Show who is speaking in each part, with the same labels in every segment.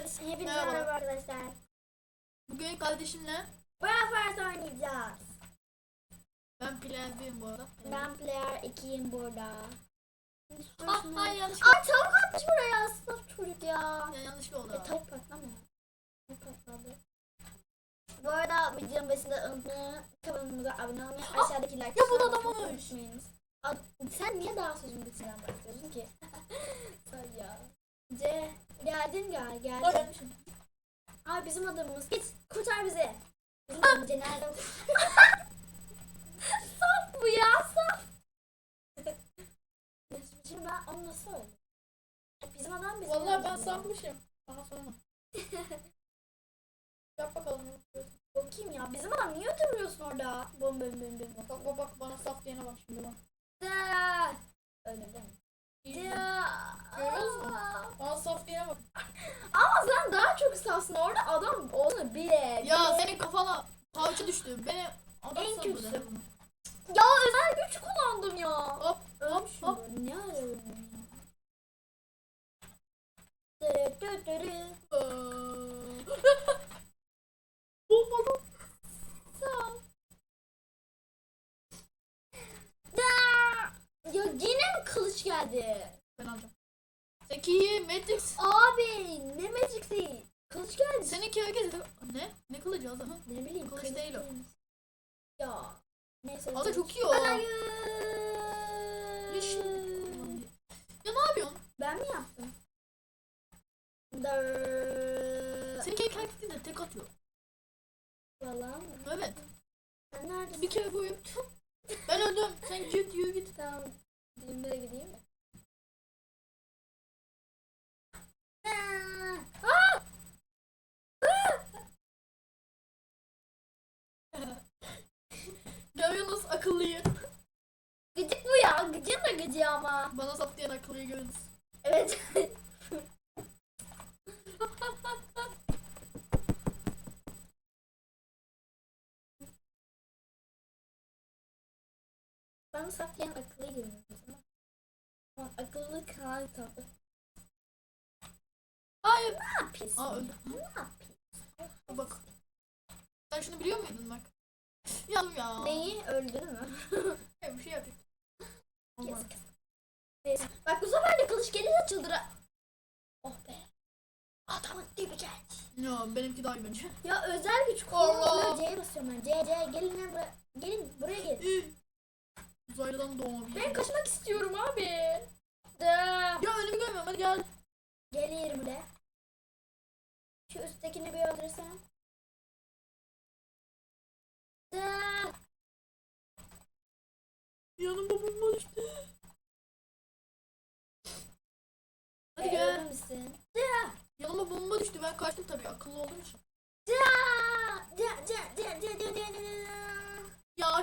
Speaker 1: Evet.
Speaker 2: Hepinize
Speaker 1: Merhaba.
Speaker 2: merhaba arkadaşlar.
Speaker 1: Bugün kardeşimle
Speaker 2: Brawl oynayacağız.
Speaker 1: ben Player 1'im bu arada.
Speaker 2: Ben player 2'yim burada.
Speaker 1: Ah, ay yanlış
Speaker 2: Ay tavuk atmış buraya saf çocuk ya.
Speaker 1: Ya, yanlış oldu.
Speaker 2: E, tavuk patlamıyor. Ne patladı? Bu arada videonun başında unutmayın. Kanalımıza abone olmayı, aşağıdaki like
Speaker 1: Ah, ya bu da
Speaker 2: tuşuna
Speaker 1: adam
Speaker 2: basmayı
Speaker 1: olmuş.
Speaker 2: unutmayınız. Ad- Sen niye daha sözün bitmeden başlıyorsun ki? Sen ya. C. Geldin gel, geldin.
Speaker 1: yanlışım.
Speaker 2: Abi bizim adamımız. Git kurtar bizi. Bizim adamımız nerede? saf bu ya saf. Şimdi ben onu nasıl öldüm? Bizim adam bizim
Speaker 1: Vallahi ben
Speaker 2: adamımız.
Speaker 1: sanmışım. Aha sonra. Yap bakalım.
Speaker 2: kim ya? Bizim adam niye oturuyorsun orada? Bom bom bom bom.
Speaker 1: Bak bak bak bana saf diyene bak şimdi bak.
Speaker 2: Da. Öyle değil mi?
Speaker 1: İyi.
Speaker 2: Da.
Speaker 1: Görüyoruz mu?
Speaker 2: Aa.
Speaker 1: Bana saf diyene bak.
Speaker 2: Ama sen safsın orada adam onu bile.
Speaker 1: Ya senin kafana tavçı düştü. Beni adam
Speaker 2: En
Speaker 1: sandı
Speaker 2: kötüsü. Ya özel güç kullandım ya.
Speaker 1: Hop hop
Speaker 2: Ölmüşüm
Speaker 1: hop.
Speaker 2: ben. Ne ya? Dırı dırı dırı.
Speaker 1: Bomba
Speaker 2: Sağ ol. Da. Ya yine mi kılıç geldi?
Speaker 1: Ben alacağım. Zeki, Matrix.
Speaker 2: Abi ne magic değil. Kılıç geldi.
Speaker 1: Seninki herkes ne? Ne kılıcı o zaman?
Speaker 2: Ne bileyim
Speaker 1: Kılıç
Speaker 2: kılıç
Speaker 1: değil o.
Speaker 2: Ya. Neyse.
Speaker 1: O da çok iyi o.
Speaker 2: Hayır.
Speaker 1: Yeşil. Ya ne yapıyorsun?
Speaker 2: Ben mi yaptım? Dır.
Speaker 1: Seninki herkes de tek atıyor.
Speaker 2: Valla mı?
Speaker 1: Evet.
Speaker 2: Sen neredesin?
Speaker 1: Bir kere vurayım. Ben öldüm. Sen git yürü git.
Speaker 2: Tamam. Dilimlere gideyim mi? Aa!
Speaker 1: Görüyorsunuz akıllıyı.
Speaker 2: Gıcık bu ya. Gıcığın da ama.
Speaker 1: Bana sap diyen akıllıyı görüyorsunuz.
Speaker 2: Evet. Bana saklayan akıllı görüyorsunuz ama. Ama akıllı kanal tatlı.
Speaker 1: Hayır.
Speaker 2: Ne yapıyorsun?
Speaker 1: Aa öldü.
Speaker 2: Ne yapıyorsun?
Speaker 1: Bak. Sen şunu biliyor muydun bak? Ya ya.
Speaker 2: Neyi? Öldün mü?
Speaker 1: Bir şey yapayım.
Speaker 2: Yazık. Neyse. Bak bu sefer de kılıç gelince çıldıra. Oh be. Adamın dibi geldi.
Speaker 1: Ya benimki daha iyi bence.
Speaker 2: Ya özel güç
Speaker 1: Allah.
Speaker 2: kullanıyor. C'ye basıyorum ben. C, C. Gelin lan buraya. Gelin buraya gelin.
Speaker 1: İyi. Uzaylıdan doğma bir.
Speaker 2: Ben kaçmak istiyorum abi. Da.
Speaker 1: Ya önümü görmüyorum hadi gel.
Speaker 2: Geliyorum buraya. Şu üsttekini bir öldürsem. Da.
Speaker 1: Yanımda bomba düştü.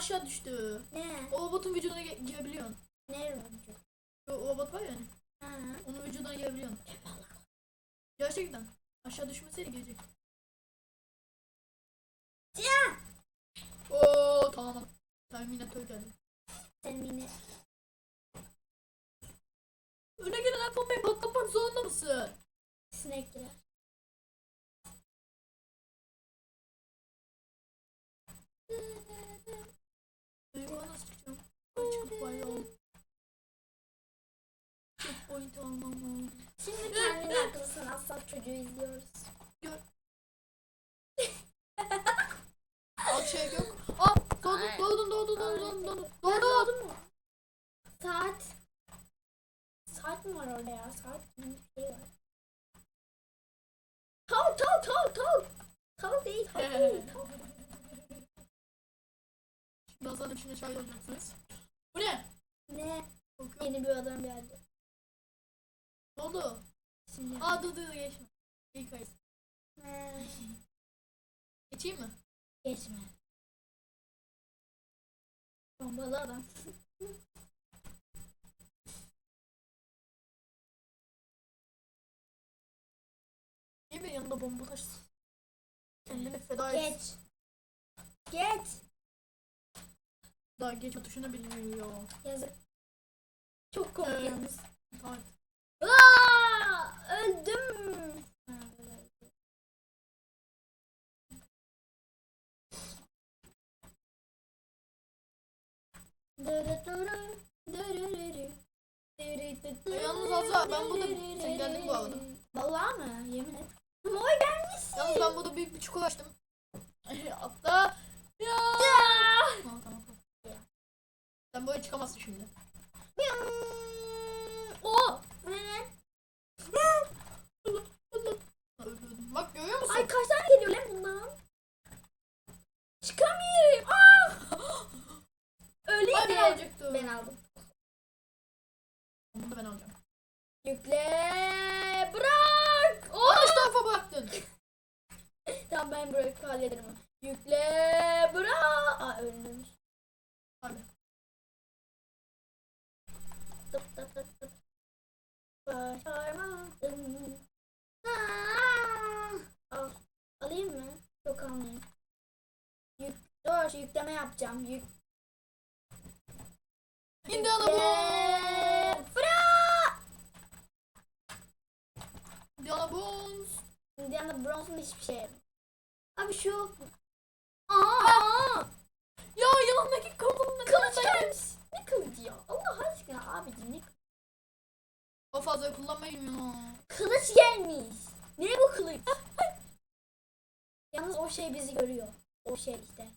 Speaker 1: Aşağı düştü.
Speaker 2: Ne?
Speaker 1: O robotun vücuduna ge- girebiliyorsun.
Speaker 2: Ne vurdu?
Speaker 1: O, robot var ya hani.
Speaker 2: Ha.
Speaker 1: Onun vücuduna girebiliyorsun. Gerçekten. Aşağı düşmeseydi gelecek.
Speaker 2: Ya.
Speaker 1: Oo tamam. Terminator geldi. point ol. Çok point olmam lazım.
Speaker 2: Şimdi kendini akıllısın asla çocuğu izliyoruz. Gör.
Speaker 1: Al şey yok. Aa doğdun doğdun doğdun doğdun doğdun. Doğdun.
Speaker 2: Saat. Saat mi var orada ya? Saat gibi bir şey var. Tav tav tav tav. Tav değil tav değil tav.
Speaker 1: Birazdan hepsine çay olacaksınız. Bu ne?
Speaker 2: Ne? Yeni bir adam geldi.
Speaker 1: Oldu?
Speaker 2: Şimdi.
Speaker 1: Aa dur dur geç. İlk ayız.
Speaker 2: Ne?
Speaker 1: Geçeyim mi?
Speaker 2: Geçme. Bombalı adam.
Speaker 1: Niye benim yanımda bomba taşısın? Kendini feda et.
Speaker 2: Geç. Geç.
Speaker 1: Daha geç atışını bilmiyor.
Speaker 2: Yazık. Çok komik yalnız.
Speaker 1: Evet.
Speaker 2: Aa, öldüm.
Speaker 1: Yalnız Azra ben burada sen geldin bu arada.
Speaker 2: Vallahi mı? Yemin et. Oy gelmişsin.
Speaker 1: Yalnız ben burada büyük bir çukur açtım. Hatta ya. Sen böyle çıkamazsın şimdi.
Speaker 2: O. Ne.
Speaker 1: Bak görüyor musun?
Speaker 2: Ay kaç tane geliyor lan bundan? Çıkamıyorum. Aa!
Speaker 1: Ay, ben alacaktım.
Speaker 2: Ben aldım.
Speaker 1: Bunu da ben alacağım.
Speaker 2: Yükle. Bırak. Oh!
Speaker 1: Yanlış tarafa bıraktın.
Speaker 2: Tamam ben bırak hallederim. onu. Yükle. Bırak. Aa ölmüş.
Speaker 1: Hadi.
Speaker 2: Tıp tıp tıp tıp. Başarmadım. Aa! Al. Alayım mı? Yok almayayım. Yük. Şu yükleme yapacağım. Yük.
Speaker 1: Bones.
Speaker 2: Bırak.
Speaker 1: Indiana Bones.
Speaker 2: Indiana Bronze'un hiçbir şey. Abi şu. Aa!
Speaker 1: Ya yanındaki kapının
Speaker 2: Kılıç gelmiş. Ne kılıcı ya? Allah aşkına abi ne
Speaker 1: O fazla kullanmayı bilmiyor.
Speaker 2: Kılıç gelmiş. Ne bu kılıç? Yalnız o şey bizi görüyor. O şey işte.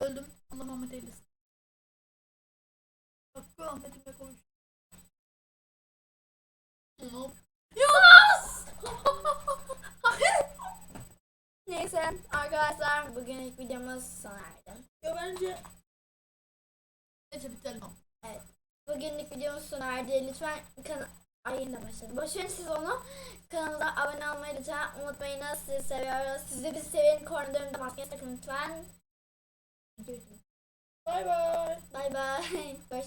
Speaker 1: Öldüm. Allah Muhammed eylesin. Bu Ahmet'imle konuş.
Speaker 2: Yas! Neyse arkadaşlar bugünlük videomuz sona erdi.
Speaker 1: Ya bence... Neyse bitelim.
Speaker 2: Bugünlük videomuz sona erdi. Lütfen kan Ay yine başladı. Boşverin siz onu. Kanalımıza abone olmayı lütfen unutmayınız. Sizi seviyoruz. Siz de bizi sevin. Koridorunda maskenizi takın lütfen.
Speaker 1: Bay bay.
Speaker 2: Bay bay. Görüşürüz.